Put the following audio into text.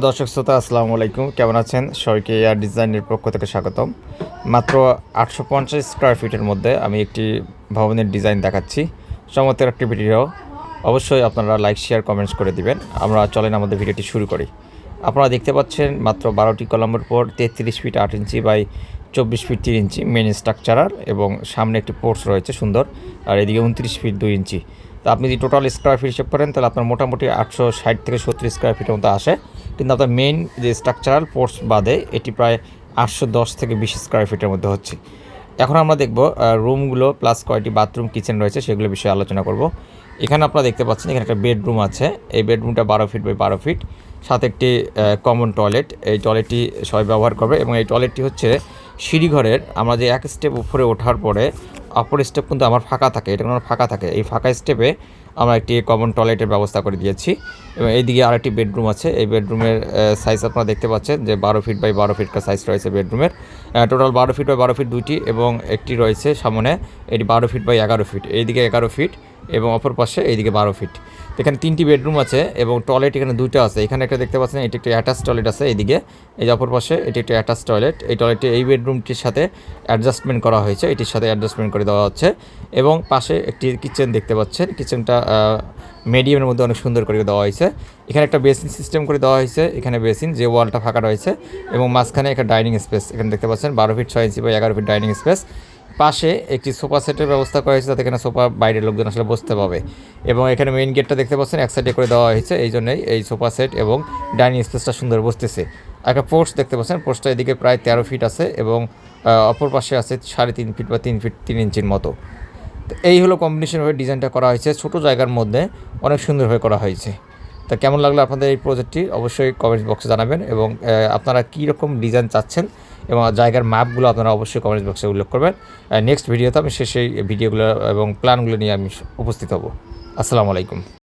দর্শক শ্রোতা, আসসালামু আলাইকুম। কেমন আছেন? সবাইকে এয়ার ডিজাইনের পক্ষ থেকে স্বাগতম। মাত্র আটশো পঞ্চাশ স্কোয়ার ফিটের মধ্যে আমি একটি ভবনের ডিজাইন দেখাচ্ছি। চমৎকার একটি ভিডিও। অবশ্যই আপনারা লাইক শেয়ার কমেন্টস করে দিবেন। আমরা চলেন আমাদের ভিডিওটি শুরু করি। আপনারা দেখতে পাচ্ছেন মাত্র বারোটি কলমের পর তেত্রিশ ফিট আট ইঞ্চি বাই চব্বিশ ফিট তিন ইঞ্চি মেন স্ট্রাকচারার এবং সামনে একটি পোর্টস রয়েছে সুন্দর। আর এদিকে উনত্রিশ ফিট দুই ইঞ্চি। তা আপনি যদি টোটাল স্কোয়ার ফিট হিসেব করেন, তাহলে আপনার মোটামুটি আটশো ষাট থেকে সত্তর স্কোয়ার ফিটের মতো আসে। কিন্তু আপনার মেইন যে স্ট্রাকচারাল পোর্টস বাদে এটি প্রায় আটশো দশ থেকে বিশ স্কোয়ার ফিটের মধ্যে হচ্ছে। এখন আমরা দেখব রুমগুলো প্লাস কয়টি বাথরুম কিচেন রয়েছে সেগুলো বিষয়ে আলোচনা করব। এখানে আপনারা দেখতে পাচ্ছেন এখানে একটা বেডরুম আছে। এই বেডরুমটা বারো ফিট বাই বারো ফিট সাথে একটি কমন টয়লেট এই টয়লেটটি সবাই ব্যবহার করবে এবং এই টয়লেটটি হচ্ছে সিঁড়িঘরের। আমরা যে এক স্টেপ উপরে ওঠার পরে অপর স্টেপ কিন্তু আমার ফাঁকা থাকে। এটা কোনো ফাঁকা থাকে। এই ফাঁকা স্টেপে আমরা একটি কমন টয়লেটের ব্যবস্থা করে দিয়েছি। এবং এইদিকে আরেকটি বেডরুম আছে। এই বেডরুমের সাইজ আপনারা দেখতে পাচ্ছেন যে বারো ফিট বাই বারো ফিট সাইজ রয়েছে বেডরুমের টোটাল বারো ফিট বাই বারো ফিট দুইটি এবং একটি রয়েছে সামনে। এটি বারো ফিট বাই এগারো ফিট এইদিকে এগারো ফিট এবং অপর পাশে এইদিকে বারো ফিট এখানে তিনটি বেডরুম আছে এবং টয়লেট এখানে দুটো আছে। এখানে একটা দেখতে পাচ্ছেন, এটি একটি অ্যাটাচ টয়লেট আছে এইদিকে। এই যে অপর পাশে এটি একটি অ্যাটাচ টয়লেট এই টয়লেটটি এই বেডরুমটির সাথে অ্যাডজাস্টমেন্ট করা হয়েছে। এটির সাথে অ্যাডজাস্টমেন্ট করে দেওয়া হচ্ছে। এবং পাশে একটি কিচেন দেখতে পাচ্ছেন। কিচেনটা মিডিয়ামের মধ্যে অনেক সুন্দর করে দেওয়া হয়েছে। এখানে একটা বেসিন সিস্টেম করে দেওয়া হয়েছে। এখানে বেসিন যে ওয়ালটা ফাঁকা রয়েছে এবং মাঝখানে একটা ডাইনিং স্পেস এখানে দেখতে পাচ্ছেন বারো ফিট ছয় ইঞ্চি বা এগারো ফিট ডাইনিং স্পেস পাশে একটি সোফা সেটের ব্যবস্থা করা হয়েছে যাতে এখানে সোফা বাইরের লোকজন আসলে বসতে পাবে। এবং এখানে মেইন গেটটা দেখতে পাচ্ছেন, এক সাইডে করে দেওয়া হয়েছে। এই জন্যই এই সোফা সেট এবং ডাইনিং স্পেসটা সুন্দর বসতেছে। একটা পোস্ট দেখতে পাচ্ছেন পোস্টটা এদিকে প্রায় তেরো ফিট আছে এবং অপর পাশে আছে সাড়ে তিন ফিট বা তিন ফিট তিন ইঞ্চির মতো। তো এই হলো কম্বিনেশনভাবে ডিজাইনটা করা হয়েছে। ছোট জায়গার মধ্যে অনেক সুন্দরভাবে করা হয়েছে। তা কেমন লাগল আপনাদের এই প্রজেক্টটি অবশ্যই কমেন্ট বক্সে জানাবেন এবং আপনারা কী রকম ডিজাইন চাচ্ছেন এবং জায়গার ম্যাপগুলো আপনারা অবশ্যই কমেন্ট বক্সে উল্লেখ করবেন। নেক্সট ভিডিওতে আমি সেই ভিডিওগুলো এবং প্ল্যানগুলো নিয়ে আমি উপস্থিত হব। আসসালামু আলাইকুম।